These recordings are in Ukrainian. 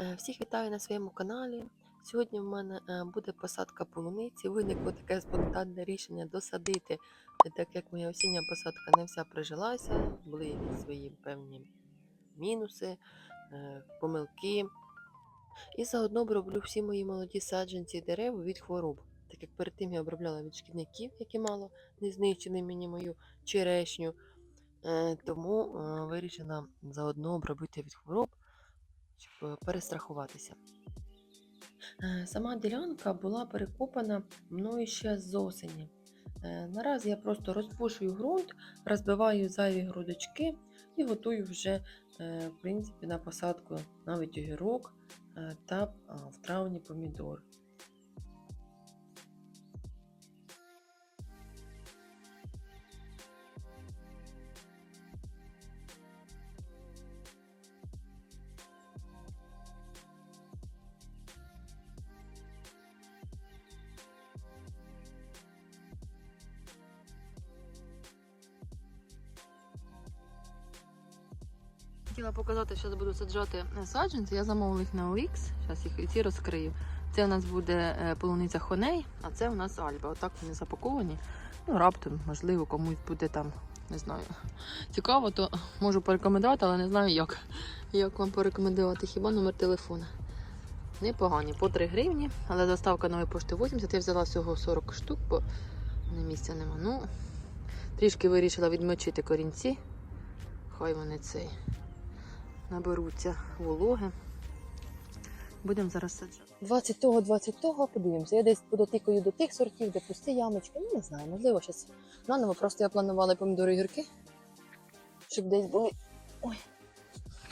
Е, Всіх вітаю на своєму каналі. Сьогодні в мене е, буде посадка полуниці. Виникло таке спонтанне рішення досадити, е, так як моя осіння посадка не вся прижилася, були свої певні мінуси, помилки. І заодно оброблю всі мої молоді саджанці дерев від хвороб. Так як перед тим я обробляла від шкідників, які мало не знищили мені мою черешню. Тому вирішила заодно обробити від хвороб щоб е, перестрахуватися. Е, Сама ділянка була перекопана мною ще з осені. Е, Наразі я просто розпушую ґрунт, розбиваю зайві грудочки і готую вже в принципі, на посадку навіть огірок та в травні помідор. Хотіла показати, що буду саджати саджанці. Я замовила їх на OX. Зараз їх ці розкрию. Це у нас буде е, полуниця хоней, а це у нас альба. Отак вони запаковані. Ну, раптом, можливо, комусь буде там, не знаю. Цікаво, то можу порекомендувати, але не знаю як. Як вам порекомендувати? Хіба номер телефона? Непогані, по 3 гривні, але доставка нової пошти 80. Я взяла всього 40 штук, бо не місця нема. Ну, трішки вирішила відмочити корінці. Хай вони цей наберуться вологи. Будемо зараз саджати. 20 того, 20 того, подивимося. Я десь подотикаю до тих сортів, де пусті ямочки. Ну, не знаю, можливо, щось наново. Просто я планувала помідори і гірки, щоб десь були. Ой,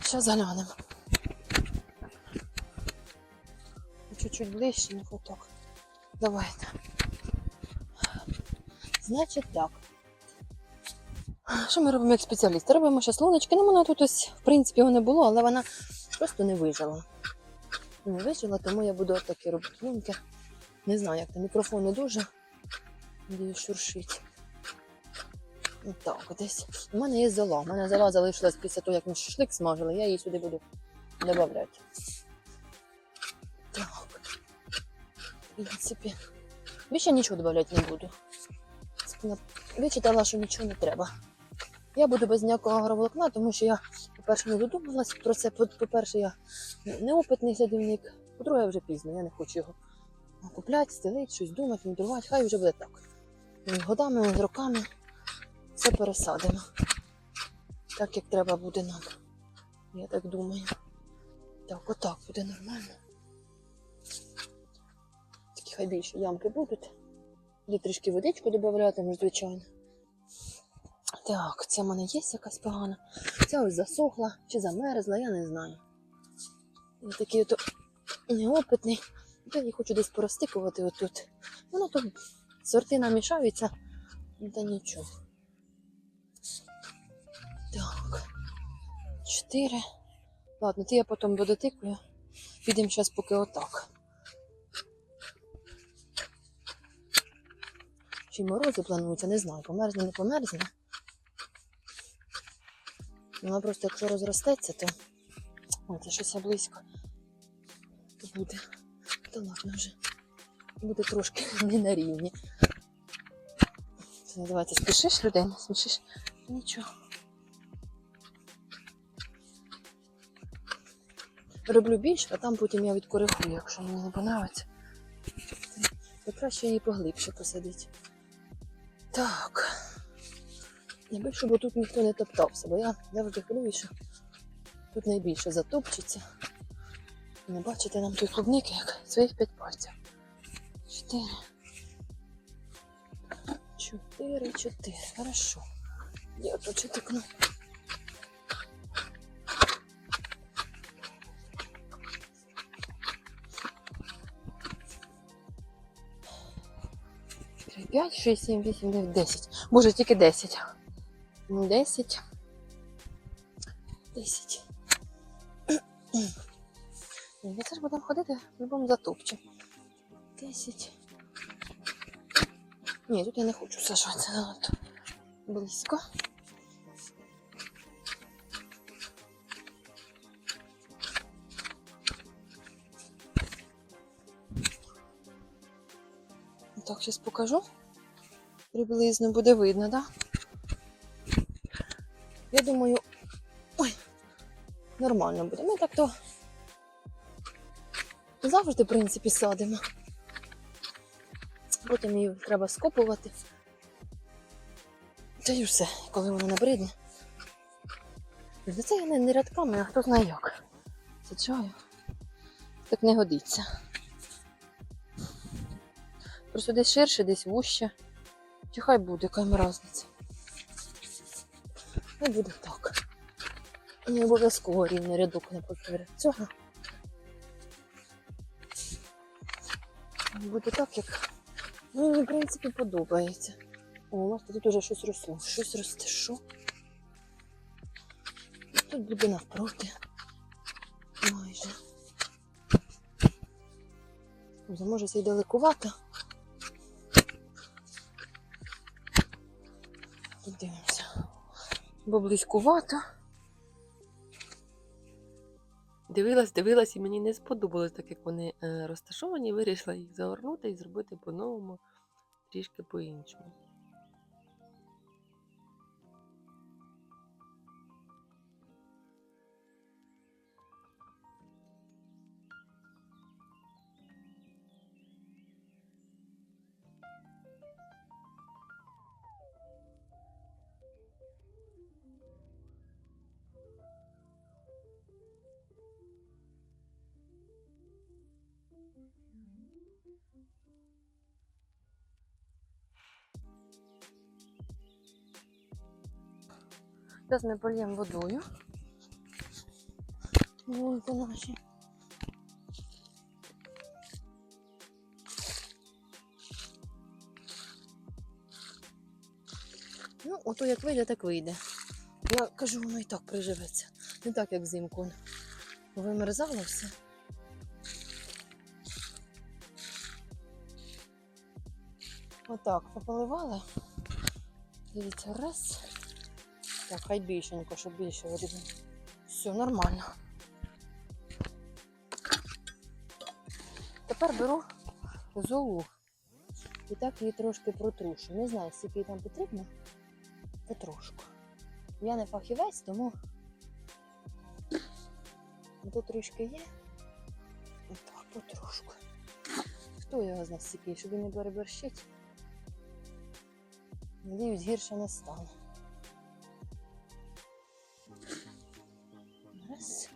ще заглянемо. Чуть-чуть ближче, не фоток. Давайте. Значить так. Що ми робимо як спеціалісти? Робимо ще луночки. Ну, вона тут ось, в принципі, його не було, але вона просто не вижила. Не вижила, тому я буду такі робити лунки. Не знаю, як там мікрофон не дуже. Шуршить. Так, десь. У мене є зола. У мене зола залишилась після того, як ми шашлик смажили, я її сюди буду додавати. Так. В принципі. Більше нічого додавати не буду. Вичитала, що нічого не треба. Я буду без ніякого агроволокна, тому що я, по-перше, не додумалась про це. По- По-перше, я неопитний садівник. По-друге, вже пізно, я не хочу його купляти, стелити, щось думати, мудрувати. Хай вже буде так. Годами, з роками все пересадимо. Так, як треба буде нам. Я так думаю. Так, отак буде нормально. Такі хай більше ямки будуть. Буду трішки водичку додаватиму, звичайно. Так, ця в мене є якась погана. Ця ось засохла чи замерзла, я не знаю. Я такий ото неопитний. Я її хочу десь порозтикувати отут. Воно тут сорти намішаються, ну, та нічого. Так. Чотири. Ладно, ти я потім додотикую. Підемо зараз поки отак. Чи морози плануються, не знаю, померзне, не померзне. Вона просто якщо розростеться, то. Це щось близько. То буде. Та ладно вже. Буде трошки не на рівні. Це називається спішиш людей, не смішиш? Нічого. Роблю більше, а там потім я відкоригую, якщо мені не подобається. То краще її поглибше посадити. Так. Якби щоб тут ніхто не топтався, бо я завжди хвилююся, що тут найбільше затопчеться. Не бачите нам тут клубники, як своїх п'ять пальців. Чотири. Чотири, чотири. Хорошо. Я читикну. Три, п'ять, шість, сім, вісім, дев'ять, десять. Може, тільки десять. 10. 10. Ми теж будемо ходити в будь-якому затопчі. 10. Ні, тут я не хочу сажатися надто близько. Так, зараз покажу. Приблизно буде видно, так? Да? Я думаю, ой, нормально буде. Ми так то завжди, в принципі, садимо. Потім її треба скопувати. Та й все, коли воно набридне. За це я не, не рядками, а хто знає як. Саджаю. Так не годиться. Просто десь ширше, десь вуще. Чи хай буде, яка їм різниця. Буде так. Не обов'язково рівний рядок не потрібен. Цього. Буде так, як ну, мені, в принципі, подобається. О, бачите, тут уже щось росло. Щось росте. Що? Тут буде навпроти. Майже. Може, це й далекувато. Бо близькувато. Дивилась, дивилась, і мені не сподобалось, так як вони е, розташовані. Вирішила їх загорнути і зробити по-новому, трішки по-іншому. Зараз ми польємо водою. Вон це наші. Ну, ото як вийде, так вийде. Я кажу, воно і так приживеться. Не так, як взимку. Вимерзало все. Отак, пополивали. Дивіться, раз. Так, хай більшенько, щоб більше води. Все, нормально. Тепер беру золу і так її трошки протрушу. Не знаю, скільки їй там потрібно. Потрошку. Я не фахівець, тому тут трішки є. І так, потрошку. Хто його знає скільки, щоб він не переборщить. Надіюсь, гірше не стане. Раз.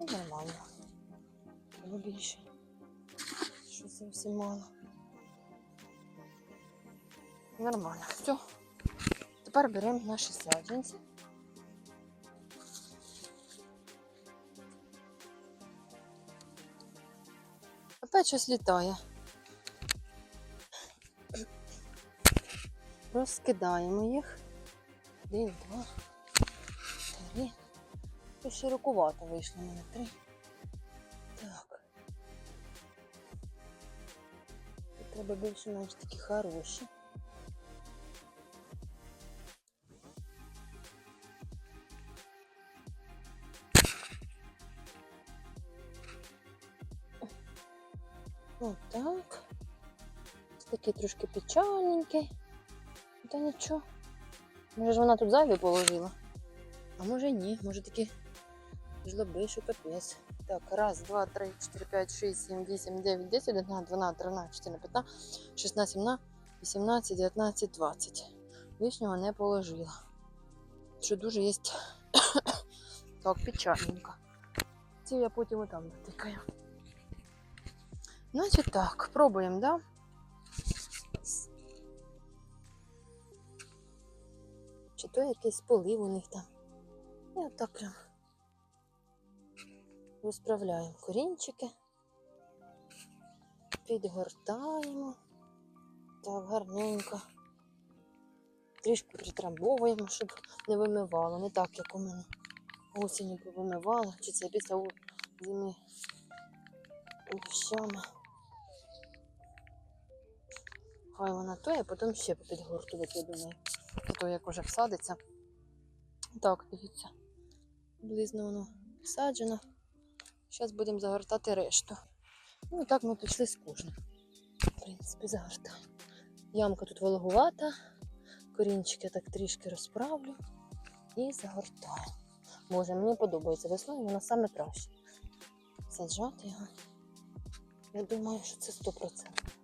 І нормально. Або більше. Що зовсім мало. Нормально. Все. Тепер беремо наші саджанці. Опять щось літає. Розкидаємо їх. Один, два, три. Тут широкувато вийшло мене три. Так. Тут треба більш-менш такі хороші. Отак. Ось Такий трошки печальненький. Та нічого. Може ж вона тут зайві положила? А може ні, може такі жлоби, що капець. Так, раз, два, три, чотири, п'ять, шість, сім, вісім, дев'ять, десять, одна, дванадцять, тринадцять, чотирнадцять, п'ятнадцять, шістнадцять, сімнадцять, вісімнадцять, дев'ятнадцять, двадцять. Лишнього не положила. Що дуже є так печальненько. Ці я потім отам натикаю. Значить так, пробуємо, да? То якийсь полив у них там. І отак прям розправляємо корінчики, підгортаємо. Так, гарненько. Трішки притрамбовуємо, щоб не вимивало. Не так, як у мене осінню повимивало, чи це після зими дощами. Хай вона то, а потім ще підгортувати, я думаю. То як уже всадиться. Так, дивіться. Близно воно всаджено. Зараз будемо загортати решту. Ну і так ми пішли з кожним. В принципі, загортаю. Ямка тут вологувата, корінчики я так трішки розправлю і загортаю. Боже, мені подобається весною, вона саме краще. Саджати його. Я думаю, що це 100%.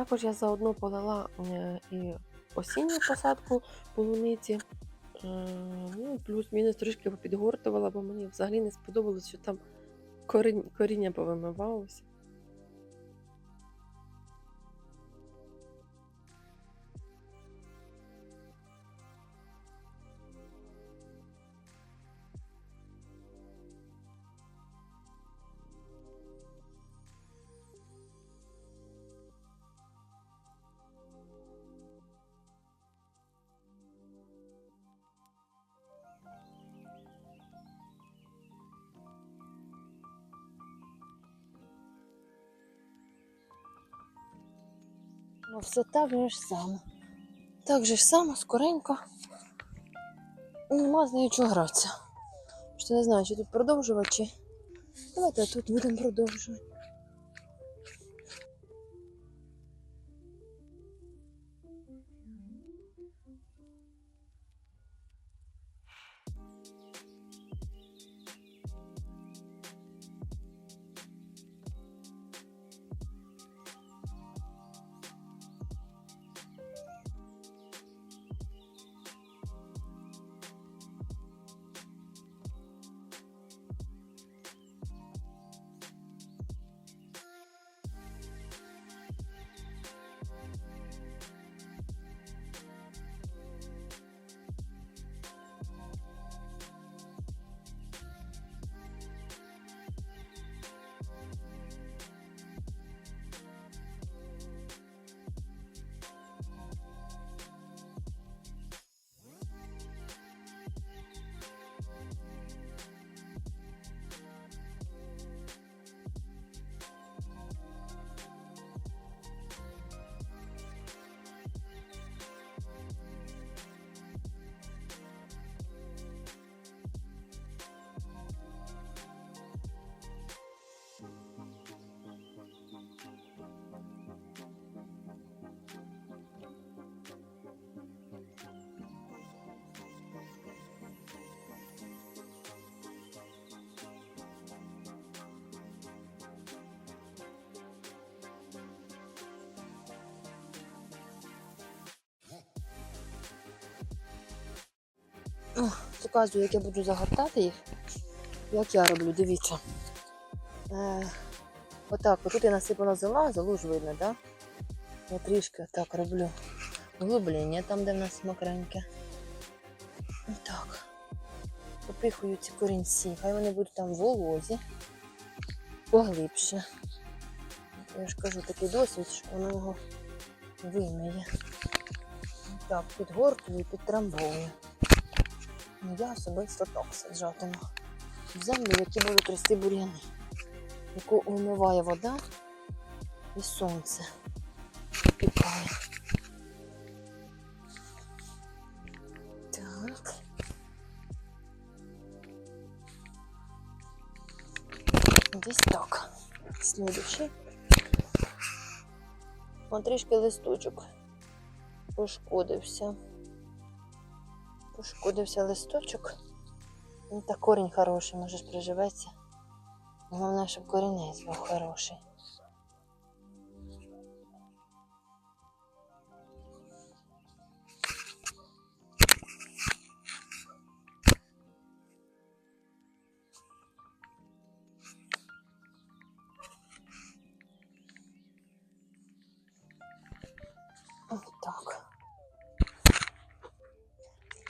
Також я заодно полила і осінню посадку полуниці. Е, Ну, плюс-мінус трішки попідгортувала, бо мені взагалі не сподобалось, що там коріння повимивалося. Все так же ж само. Так же ж само, скоренько. Нема з нею чого гратися. Що не знаю, чи тут продовжувати, чи. Давайте тут будемо продовжувати. Показую, як я буду загортати їх. Як я роблю, дивіться. Е, отак, отут я насипала зола, золу видно. Да? Я трішки так роблю углублення там, де в нас мокреньке. Отак. Попихую ці корінці. Хай вони будуть там в волозі. Поглибше. Я ж кажу, такий досвід, що воно його вимиє. Так, підгортую і підтрамбовую. Ну, Я особисто саджатиму. В землю, які будуть рости бур'яни, яку вимиває вода і сонце. Пікає. Так. Десь так. Слідуючий. Вон листочок пошкодився. Пошкодився листочок. Та корінь хороший, може ж приживеться. Головне, щоб корінець був хороший.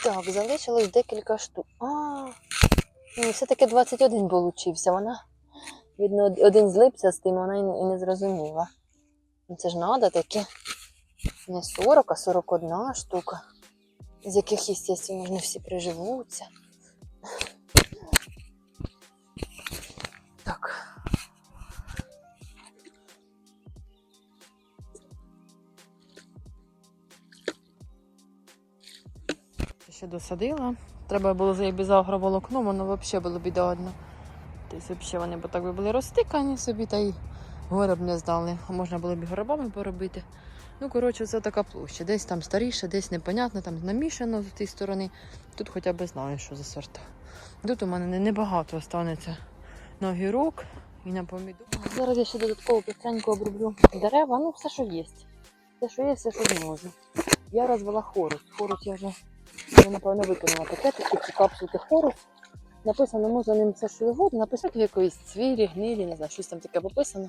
Так, залишилось декілька штук. А, ні, все-таки 21 получився. Вона, видно, один злипся з тим, вона і не- зрозуміла. Ну, Це ж треба таке. Не 40, а 41 штука. З яких, звісно, не всі приживуться. Так. Ще досадила. Треба було заїбі агроволокно, воно взагалі було бідодно. Тобто взагалі вони б так би були розтикані собі та й гори б не здали. А можна було б і горобами поробити. Ну, коротше, це така площа. Десь там старіше, десь непонятно, там намішано з тієї сторони. Тут хоча б знаю, що за сорта. Тут у мене небагато останеться на огірок і на помідор. Зараз я ще додатково пістренько оброблю дерева, ну все, що є. Все, що є, все, що зможу. Я розвела хорус. Хорус я вже, вже напевно, викинула пакетики, ці капсулки хорус. Написано, можна ним все, що завгодно, написати якоїсь цвірі, гнилі, не знаю, щось там таке пописано.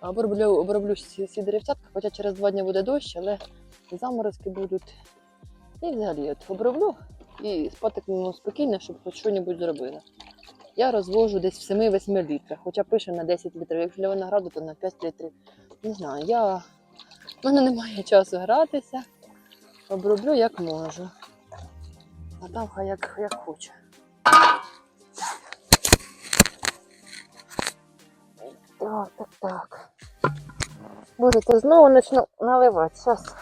Оброблю, оброблю всі деревцятка, хоча через два дні буде дощ, але заморозки будуть. І взагалі от оброблю і спатиму спокійно, щоб хоч щось зробила. Я розвожу десь в 7-8 літрах, хоча пише на 10 літрів. Якщо для винограду, то на 5 літрів. Не знаю, я... в мене немає часу гратися. Оброблю як можу. А там хай як, як хоче. Так, так, так. Будете знову почну наливати. Зараз